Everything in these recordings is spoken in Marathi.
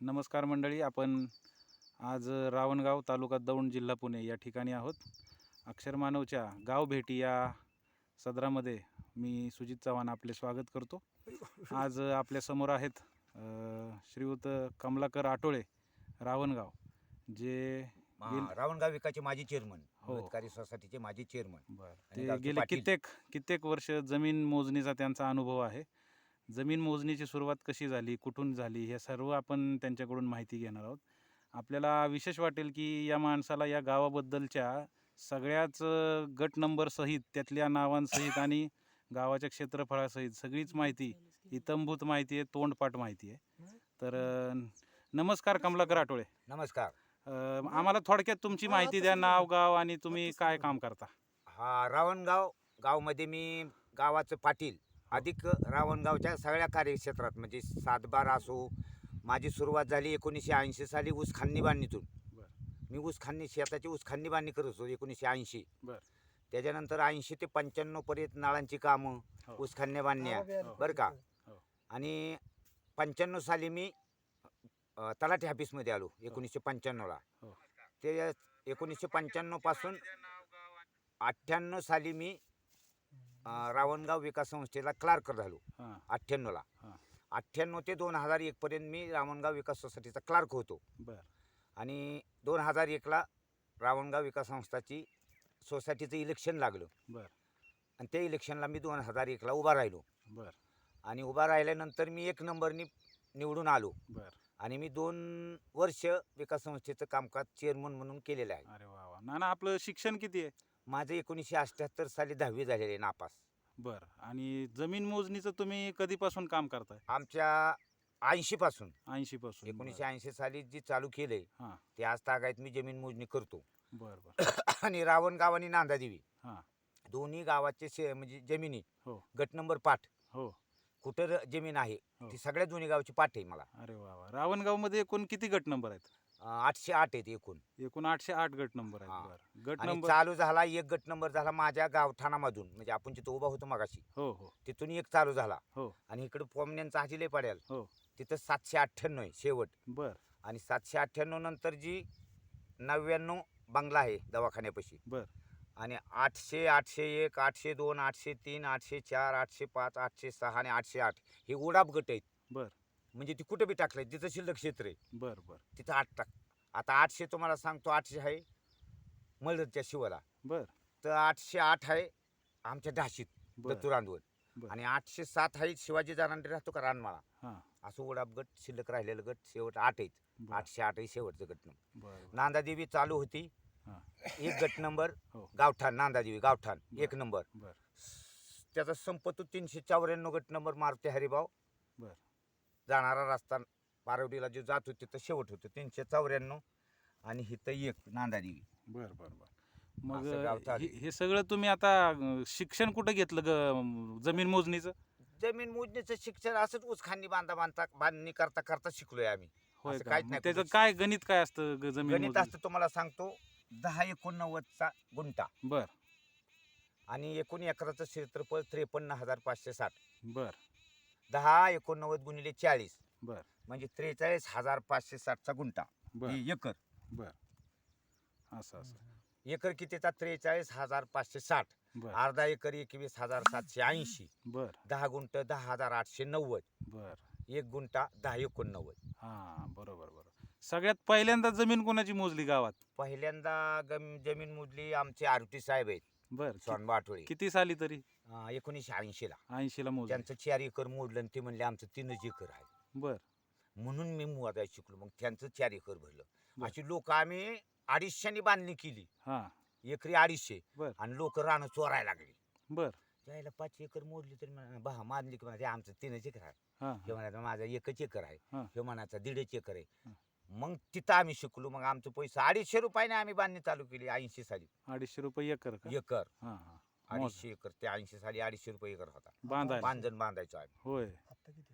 नमस्कार मंडळी आपण आज रावणगाव तालुका दौंड जिल्हा पुणे या ठिकाणी आहोत. अक्षरमानवच्या गाव भेटी या सदरामध्ये मी सुजित चव्हाण आपले स्वागत करतो. आज आपल्यासमोर आहेत श्रीयुत कमलाकर आटोळे रावणगाव जे गेल- रावणगाव विकाचे माजी चेअरमन हो. हितकारी सोसायटीचे माजी चेअरमन बर. आणि ते गावचे गेले पाटील. कित्येक कित्येक वर्ष जमीन मोजणीचा त्यांचा अनुभव आहे. जमीन मोजणीची सुरुवात कशी झाली कुठून झाली हे सर्व आपण त्यांच्याकडून माहिती घेणार आहोत. आपल्याला विशेष वाटेल की या माणसाला या गावाबद्दलच्या सगळ्याच गट नंबर सहित त्यातल्या नावांसहित आणि गावाच्या क्षेत्रफळासहित सगळीच माहिती इतंभूत माहिती आहे तोंडपाठ माहिती आहे. तर नमस्कार कमलाकर आटोळे नमस्कार. आम्हाला थोडक्यात तुमची माहिती द्या नाव गाव आणि तुम्ही काय काम करता. हा रावणगाव गावमध्ये मी गावाचं पाटील. अधिक रावणगावच्या सगळ्या कार्यक्षेत्रात म्हणजे सातबार असो माझी सुरुवात झाली एकोणीसशे ऐंशी साली ऊस खांनी बांधणीतून. मी ऊस खांनी शेताची ऊस खांनी बांधणी करत होतो एकोणीसशे ऐंशी बरं. त्याच्यानंतर ऐंशी ते पंच्याण्णव पर्यंत नाळांची कामं हो. ऊस खांद्या बांधण्या हो. बरं का हो. आणि पंच्याण्णव साली मी तलाठी ऑफिसमध्ये आलो एकोणीसशे पंच्याण्णवला. ते एकोणीसशे पंच्याण्णवपासून अठ्ठ्याण्णव साली मी अ, रावणगाव विकास संस्थेला क्लार्क झालो. हां. अठ्ठ्याण्णवला. हां. अठ्ठ्याण्णव ते दोन हजार एकपर्यंत मी रावणगाव विकास सोसायटीचा क्लार्क होतो. बर. आणि दोन हजार एकला रावणगाव विकास संस्थाची सोसायटीचं इलेक्शन लागलं. बर. आणि त्या इलेक्शनला मी दोन हजार एकला उभा राहिलो. बर. आणि उभा राहिल्यानंतर मी एक नंबरनी निवडून आलो. बर. आणि मी दोन वर्ष विकास संस्थेचं कामकाज चेअरमन म्हणून केलेलं आहे. अरे वा ना आपलं शिक्षण किती आहे? माझं एकोणीसशे अठ्ठ्याहत्तर साली दहावी झालेले आहे नापास. बर. आणि जमीन मोजणीचं तुम्ही कधीपासून काम करताय? आमच्या ऐंशी पासून ऐंशी पासून एकोणीसशे ऐंशी साली जी चालू केलंय हां. ते आज तागायत मी जमीन मोजणी करतो. बर बर. आणि रावणगाव आणि नांदादेवी हां. दोन्ही गावाचे शे म्हणजे जमिनी हो. गट नंबर पाठ. हो. कुठं र- जमीन आहे हो. ती सगळ्या दोन्ही गावची पाठ आहे मला. अरे वा वा. रावणगावमध्ये एकूण किती गट नंबर आहेत? आठशे आठ आहेत एकूण. एकूण आठशे आठ गट नंबर हां. आहेत बर. गट आणि नंबर चालू झाला एक गट नंबर झाला माझ्या गावठाणामधून. म्हणजे आपण जिथं उभा होतो मगाशी. हो हो. तिथून एक चालू झाला. हो. आणि इकडे पोमण्यांचा हाजीले पडेल हो. तिथं सातशे अठ्ठ्याण्णव आहे शेवट. बर. आणि सातशे अठ्ठ्याण्णव नंतर जी नव्याण्णव बंगला आहे दवाखान्यापाशी. बर. आणि आठशे आठशे एक आठशे दोन आठशे तीन आठशे चार आठशे पाच आठशे सहा आणि आठशे आठ हे उडाप गट आहेत. बर. म्हणजे ती कुठं बी टाकलंय तिथं शिल्लक क्षेत्र आहे. बर बर. तिथं आठ टाक. आता आठशे तुम्हाला सांगतो आठशे आहे मळदच्या शिवाला. बर. तर आठशे आठ आहे आमच्या ढाशीत बर. दत्तूरांदवर बर. आणि आठशे सात आहे शिवाजी जारांडे राहतो का रानमाळा. हां. असं उडाप गट शिल्लक राहिलेलं गट शेवट आठ आहेत. बर. आठशे आठ आहे शेवटचं गट नंबर. बर. नांदादेवी चालू होती. हां. एक गट नंबर हो. गावठाण नांदादेवी गावठाण बर. एक नंबर. बर. त्याचा संपत्ती तीनशे चौऱ्याण्णव गट नंबर मारुती हरिभाव बर. जाणारा रस्ता पारवडीला जो जातो तिथं शेवट होतं. तीनशे चौऱ्याण्णव आणि हिथं एक नांदादेवी बर बर बर. मग असं हे हे सगळं तुम्ही आता शिक्षण कुठं घेतलं ग जमीन मोजणीचं? जमीन मोजणीचं शिक्षण असंच उसखांनी बांधा बांधता बांधणी करता करता शिकलोय आम्ही. होय असं का? काहीच मग नाही त्याचं. काय गणित काय असतं ग- जमीन गणित मोजणीचं? असतं तुम्हाला सांगतो दहा एकोणनव्वदचा गुंठा. बर. आणि एकूण एकराचं क्षेत्रफळ त्रेपन्न हजार पाचशे साठ. बर. दहा एकोणनव्वद गुणिले चाळीस. बर. म्हणजे त्रेचाळीस हजार पाचशे साठचा गुंठा. बर. हे एकर. बर. असं असं. एकर कितीचा? त्रेचाळीस हजार पाचशे साठ. बर. अर्धा एकर एकवीस हजार सातशे ऐंशी. बर. दहा गुंठ दहा हजार आठशे नव्वद. बर. एक गुंठा दहा एकोणनव्वद. हां बरोबर बरोबर. सगळ्यात पहिल्यांदा जमीन कोणाची मोजली गावात? पहिल्यांदा गम- जमीन मोजली आमचे आरटी साहेब आहेत. बर कि- किती साली तरी? एकोणीसशे ऐंशीला. ऐंशीला मोजली. त्यांचं चार एकर मोडलं आणि ते म्हणले आमचं तीनच एकर आहे. बर. म्हणून मी मोजायला शिकलो. मग त्यांचं चार एकर भरलं. बर. अशी लोक आम्ही अडीचशेनी बांधणी केली. हां. एकरी अडीचशे. बर. आणि लोक रानं चोरायला लागली. बर. त्याला पाच एकर मोडली तरी म्हणा, बहा मानली की म्हणा, आमचं तीनच एकर आहे. हां हे म्हणायचं माझा एकच एकर आहे. हा. हे म्हणायचा दीडच एकर आहे. मग तिथं आम्ही शिकलो. मग आमचं पैसे अडीचशे रुपयाने आम्ही बांधणी चालू केली ऐंशी साली. अडीचशे रुपये एकर का? एकर. हां हां. मोज. अडीचशे एकर. ते ऐंशी साली अडीचशे रुपये एकर होता. बांधायला बांधण बांधायचो आम्ही. होय.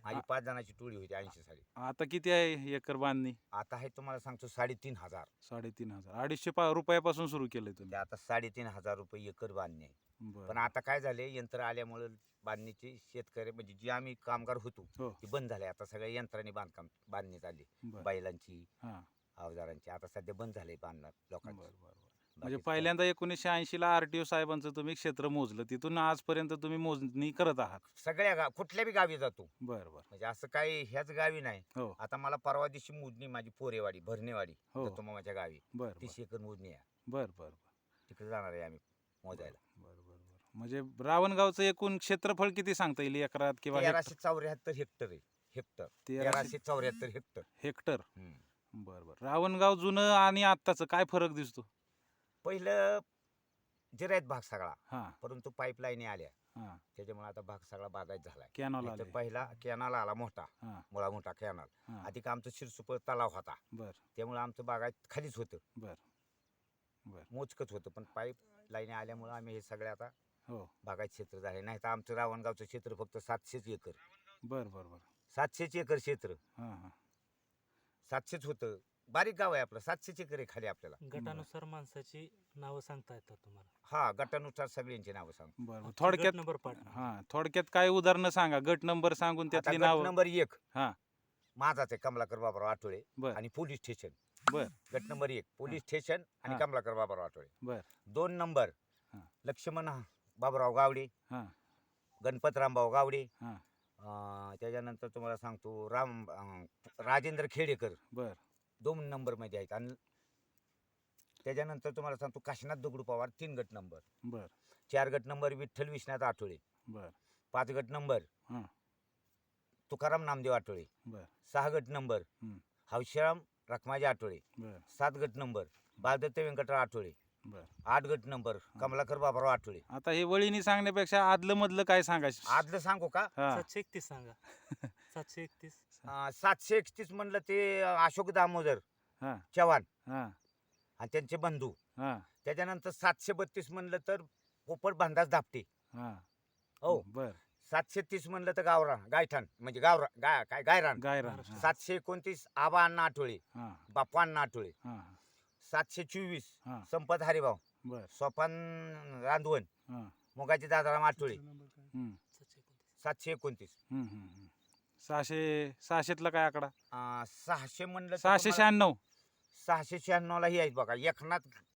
माझी पाच जणांची टोळी होती ऐंशी साली आता किती आहे एकर बांधणी? आता हे तुम्हाला सांगतो साडेतीन हजार. साडेतीन हजार. अडीचशे पा रुपयापासून सुरू केलंय ते तुम्ही आता साडेतीन हजार रुपये एकर बांधणी आहे. पण बरं आता काय झाले यंत्र आल्यामुळे बांधणीचे शेतकरी म्हणजे जे आम्ही कामगार होतो हो. ते बंद झाले. आता सगळ्या यंत्राने बांधकाम बांधणी बरं. बैलांची हां. अवजारांची. आता सध्या बंद झाले बांधणार बरं लोकांची. बरं बरं. म्हणजे पहिल्यांदा एकोणीसशे ऐंशीला आर टी ओ साहेबांचं तुम्ही क्षेत्र मोजलं तिथून आजपर्यंत तुम्ही मोजणी करत आहात. सगळ्या गाव कुठल्या बी गावी जातो. बरं बरं. म्हणजे असं काही ह्याच गावी नाही. हो. आता मला परवा दिवशी मोजणी माझी पोरेवाडी भरणेवाडी हो. दत्तमामाच्या गावी. बरं तीस एकर मोजणी आहे. बरं बरं बरं. तिकडे जाणार आहे आम्ही मोजायला. बरं बरं बरं म्हणजे रावणगावचं एकूण क्षेत्रफळ किती सांगता येईल एकरात किंवा तेराशे चौऱ्याहत्तर हेक्टर आहे हेक्टर. तेराशे तेराशे चौऱ्याहत्तर हेक्टर. हेक्टर. हम्म. बरं बरं. रावणगाव जुनं आणि आत्ताचं काय फरक दिसतो? पहिलं जिरायत भाग सगळा हां. परंतु पाईपलाईन आल्या. हां. त्याच्यामुळे आता भाग सगळा बागायत झालाय. कॅनॉल आले. पहिला कॅनाल आला मोठा हां. मुळा मोठा कॅनाल हां. अधिक आमचं शिरसुपर तलाव होता. बरं. त्यामुळे आमचं बागायत खालीच होतं. बरं. बरं. मोजकच होतं पण पाईप लाईन आल्यामुळे आम्ही हे सगळे आता हो. बागायत क्षेत्र झाले. नाही तर आमचं रावणगावचं क्षेत्र फक्त सातशेच एकर. बरं बरं बरं. सातशेच एकर क्षेत्र. हां हां. सातशेच होतं. बारीक गाव आहे आपलं सातशेच एकर आहे खाली आपल्याला. गटानुसार माणसाची नावं सांगता येतात तुम्हाला. हा गटानुसार सगळ्यांची नावं सांग बरं थोडक्यात नंबर पाठ हां थोडक्यात काय उदाहरणं सांगा? गट नंबर सांगून त्यातली गट नाव. नंबर एक. हा. माझाच आहे कमलाकर बाबाराव आठवळे बर. आणि पोलीस स्टेशन. बर. गट नंबर एक पोलीस स्टेशन आणि हा. कमलाकर बाबाराव आठवळे बर. दोन नंबर हा. लक्ष्मण बाबराव गावडे हां. गणपतरामभाऊ गावडे हा. अं, त्याच्यानंतर तुम्हाला सांगतो राम अं, राजेंद्र खेडेकर. बर. दोन नंबरमध्ये आहेत. आणि त्याच्यानंतर तुम्हाला सांगतो काशीनाथ दगडू पवार तीन गट नंबर. बर. चार गट नंबर विठ्ठल विश्वनाथ आठवळे बर. पाच गट नंबर हा. तुकाराम नामदेव आठवळे बर. सहा गट नंबर हम्म. हौशीराम रखमाजी आठवळे बर. सात गट नंबर बालदत्त व्यंकटराव आठवळे आठ गट नंबर कमलाकर बाबाराव आठवळे आता हे वळीनी सांगण्यापेक्षा आदलं मधलं काय सांगायचं? आजलं सांगू का? हा. सातशे एकतीस सांगा. सातशे एकतीस. अं, सातशे एकतीस म्हणलं ते अशोक दामोदर हा. चव्हाण हा. आणि त्यांचे बंधू. हा. त्याच्यानंतर सातशे बत्तीस म्हणलं तर पोपट भांडास धापटे. हा. हो. बर. सातशे तीस म्हणलं तर गावरान गायठाण म्हणजे गावरा गाय काय गायरान. हा. सातशे एकोणतीस आबा अण्णा आठवळे हा. बाप्पा अण्णा आठवळे हा. सातशे चोवीस. हा. संपत हरिभाऊ. बर. सोपान रांधवन हा. मुगाची दादाराम आठवळे हम्म सातशे एकोणतीस सातशे एकोणतीस. हम्म हम्म हम्म. सहाशे सहाशेतला काय आकडा? अं, सहाशे म्हणलं तर सहाशे तुम्हाला- शहाण्णव. सहाशे शहाण्णवला ही आहेत बघा. एकनाथ